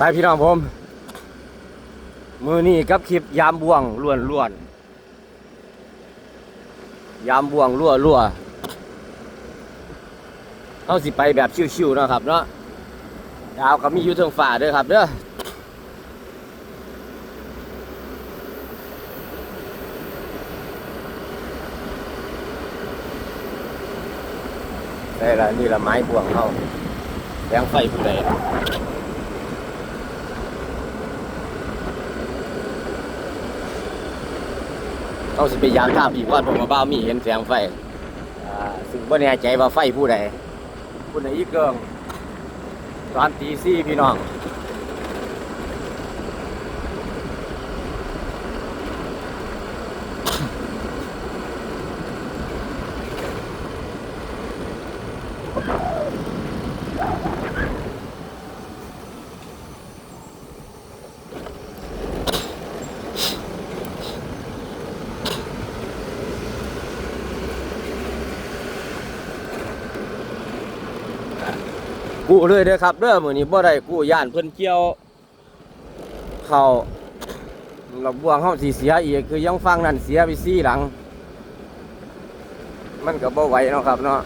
ไปพี่น้องผม มือนี่กับคลิปยามบ่วงล้วนล้วนยามบ่วงรั่วรั่วเอาสิไปแบบชิวๆนะครับเนาะดาวก็มีอยู่เทิงฝ่าด้อครับเด้อได้ละนี่ละไม้บ่วงเขาแสงไฟผู้ใด เขาสิไปยางท่ามอีกว่าผมมาบ้ามีเห็นแสงไฟอ่าซึ่งบ่แน่ใจว่าไฟผู้ใดผู้ใดอีกเกิงตอนตีสี่พี่น้อง กู้เลยเด้อครับเด้อมื้อนี้บ่ได้กู้ย่านเพิ่นเกี่ยวเขาเราบ่วงเฮาสิเสียอีกคือยังฟังนั่นเสียไปซี่หลัง มันก็บ่ไหวเนาะครับเนาะ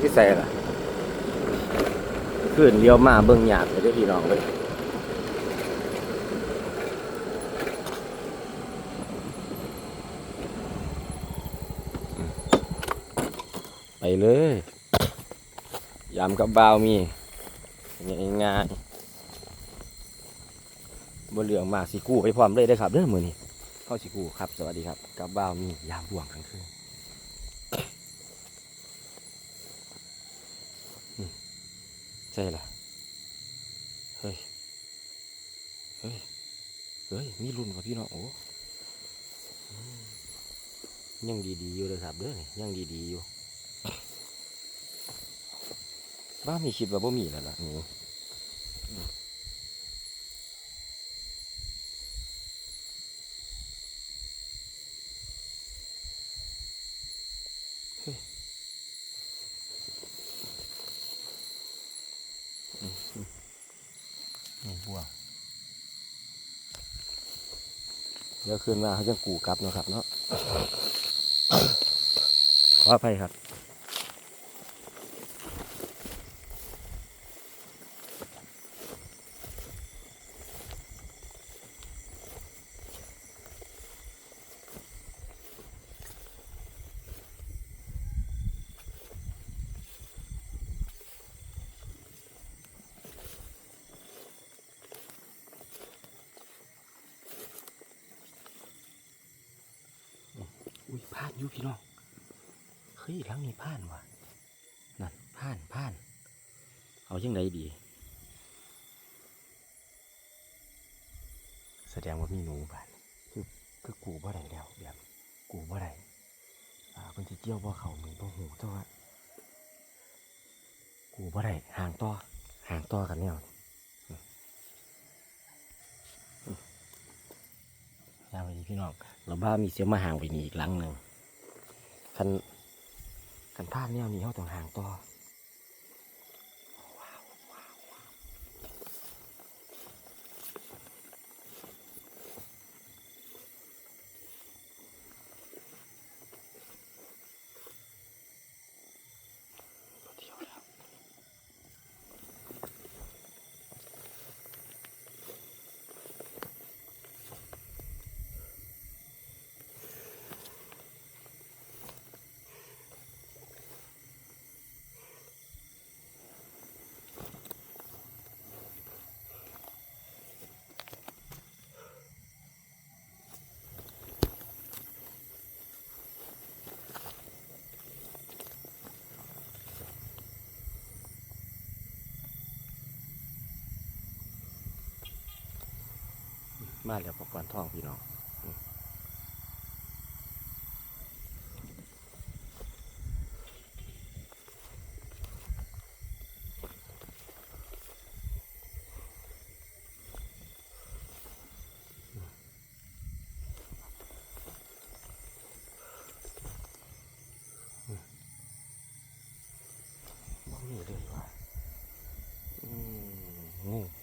ที่ ใส่ละขึ้นเลี้ยวมาเบิ่งหยาบเลยเด้พี่น้องเลยไปเลยยำกับบาวมีง่ายๆบนเหลืองมาสิกู้ไปพร้อมเลยได้ครับเด้องมือนี้เข้าสิกู้ครับ สวัสดีครับ กับบาวมียามบ่วงกลางคืน ใช่ล่ะ เฮ้ย เฮ้ย เฮ้ย มีรุ่นว่ะพี่น้อง โอ้ยังดีๆอยู่เลยครับเด้อยังดีๆอยู่ บ้ามีคิดว่าบ่มีแล้วล่ะหนูอืมเฮ้ย นี่บัว เดี๋ยวคืนมาเขาจะกูกลับนะครับเนาะขออภัยครับ อุ้ยพาดอยู่พี่น้องเฮ้ยหลังนี้พลาดว่ะนั่นพลาดพลาดเอาจังไดดี แสดงว่ามีหนูบ้านคือคือกูบ่ได้แล้วแบบกูบ่ได้อ่าคนที่เกี่ยวบ่เขามือบ่หูแต่ว่ากูบ่ได้ห่างต่อห่างต่อกันแนวอืมอืมยาวไปดีพี่น้องเราบ้ามีเสียมาห่างไปนี่อีกหลังหนึ่ง คันคันท่านแนวนี้เขาต้องห่างต่อ มาแล้วปกวนท่องพี่น้อง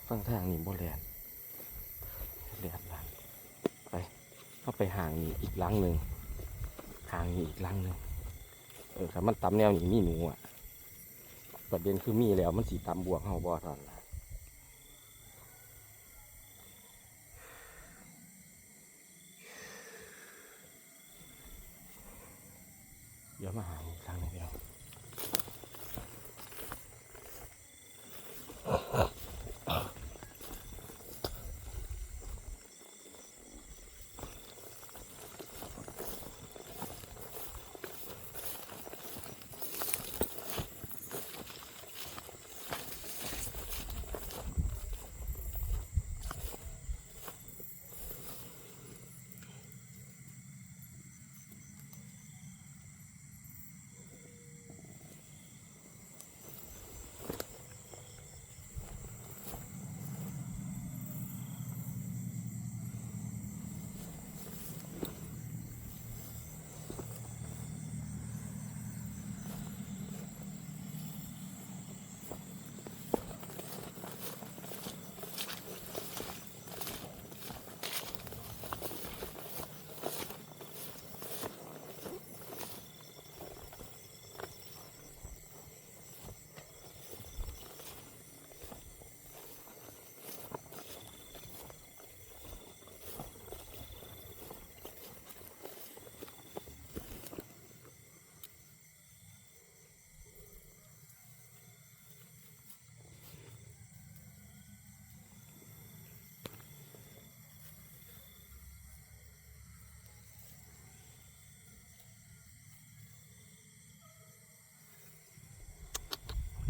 ฟังทางนี่บ่แลน ห่างนี่อีกลังหนึ่งห่างนี่อีกลังหนึ่งเออถ้ามันตำแนวนี้มีหนูอะประเด็นคือมีแล้วมันสีตำบวกเฮาบ่ทันล่ะเดี๋ยวมาหาอีกครั้งนึงเดียว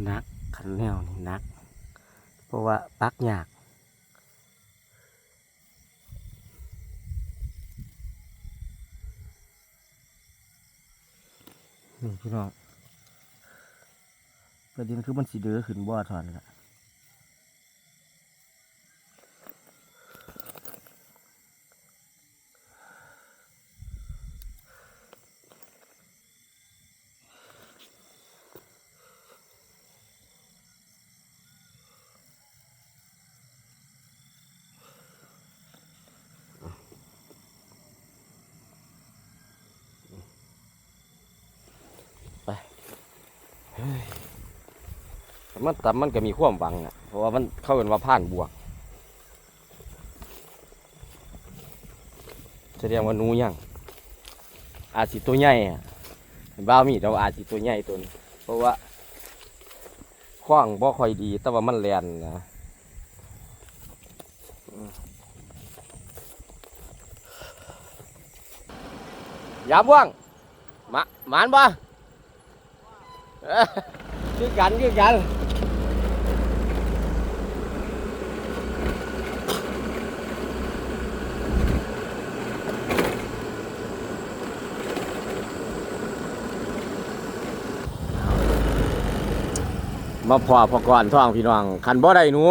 นักขันแนวนี่นัก เพราะว่าปักยากนี่พี่น้องประเด็นคือมันสีเดือขึ้นบ่อถอนละ มันแต่มันก็มีความหวังอะ เพราะว่ามันเข้าเป็นว่าผ่านบวกแสดงว่านูยังอาจสิตัวใหญ่บ้ามีเราอาจสิตัวใหญ่ตัวนี้เพราะว่าขว้างบ่ค่อยดี แต่ว่ามันแลนนะอืมยามว่างมาหมานบ่เอ้อ คือกันคือกันมาพอพอกรท่องพี่น้องคันบ่ได้หนู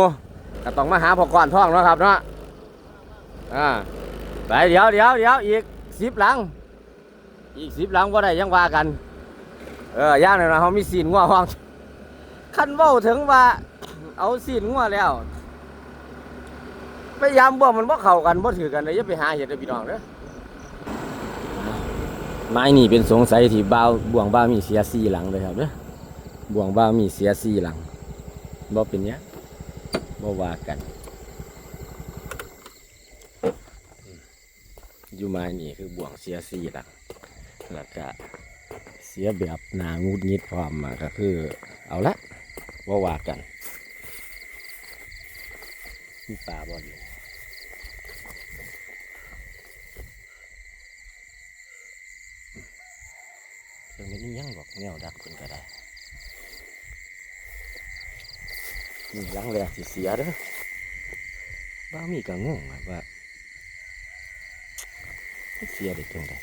ก็ต้องมาหาพอกรท่องเนาะครับเนาะอ่าไปเดี๋ยวเดี๋ยวเดี๋ยวอีกสิบหลัง อีกสิบหลังบ่ได้ยังว่ากัน เออย่างน่อยนะเขามีสีนงัวห้องคันเว้าถึงว่า เอาสีนงัวแล้วพยายามบ่มันบ่เข้ากันบ่ถือกันเลยอย่าไปหาเห็ดเด้อพี่น้องเด้อไม้นี่เป็นสงสัยที่บ่าวบ่วงบ่าวมีเสียสี่หลังเลยครับเด้อบ่วงบ่าวมีเสียสี่หลังบ่เป็นหยังบ่ว่ากันอยู่ไม้นี่คือบ่วงเสียสี่หลังแล้วก็ เสียแบบหนางุดงิดพร้อมมาก็คือ เอาละว่าว่ากันมีปลาบอลอยู่เรื่องนี้ยังบอกแนวดักคนก็ได้นี่ลังแรกสิเสียเด้อบ้ามีก็งงอะว่าเสียได้จังได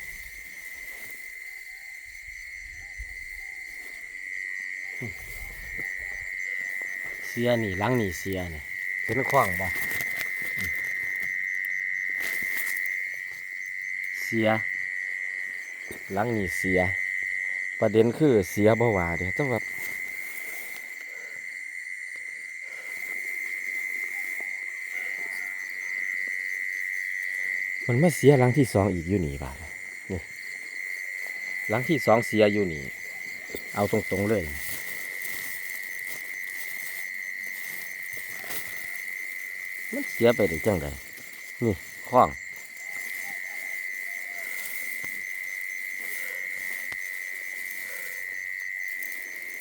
เสียนี่ลังนี่เสียนี่เป็นขว้างบ่เสียหลังนี่เสีย ประเด็นคือเสียบ่ว่าเดี๋ยวต้องแบบมันมาเสียหลังที่สองอีกอยู่นี่บ่านี่ลังที่สองเสียอยู่นี่ เอาตรงๆเลย สียไปได้จังไดนี่ข้อง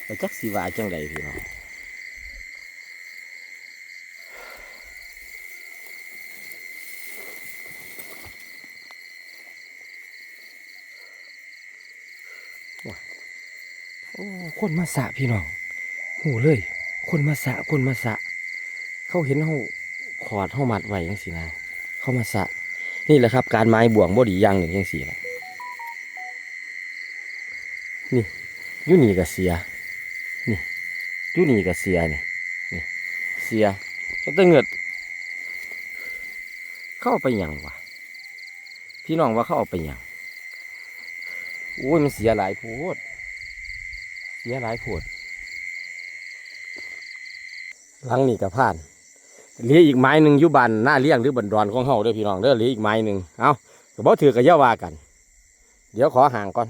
ไปจักสีว่าจังไดพี่น้องว้าโอ้คนมาสะพี่น้อง หูเลย คนมาสะคนมาสะ เขาเห็นเขา ขอดเขามัดไว้ยังสินะเข้ามาสะ นี่แหละครับ การไม้บ่วงบ่ดีย่างหนึ่งยังสี่แหละนี่ยูนี่ก็เสีย นี่ยูนี่ก็เสียนี่นี่ เสียแต่เงิด เข้าไปยังวะพี่น้องว่าเขาเอาไปยังโอ้ยมันเสียหลายโพดเสียหลายโพดหลังนี่กับผ่าน เหลืออีกไม้หนึ่งยุบันหน้าเลี้ยงหรือบันดอนของเฮาเด้อพี่น้องเด้อเหลืออีกไม้หนึ่งเอาก็บ่ถือกับย่าว่ากัน เดี๋ยวขอห่างก่อน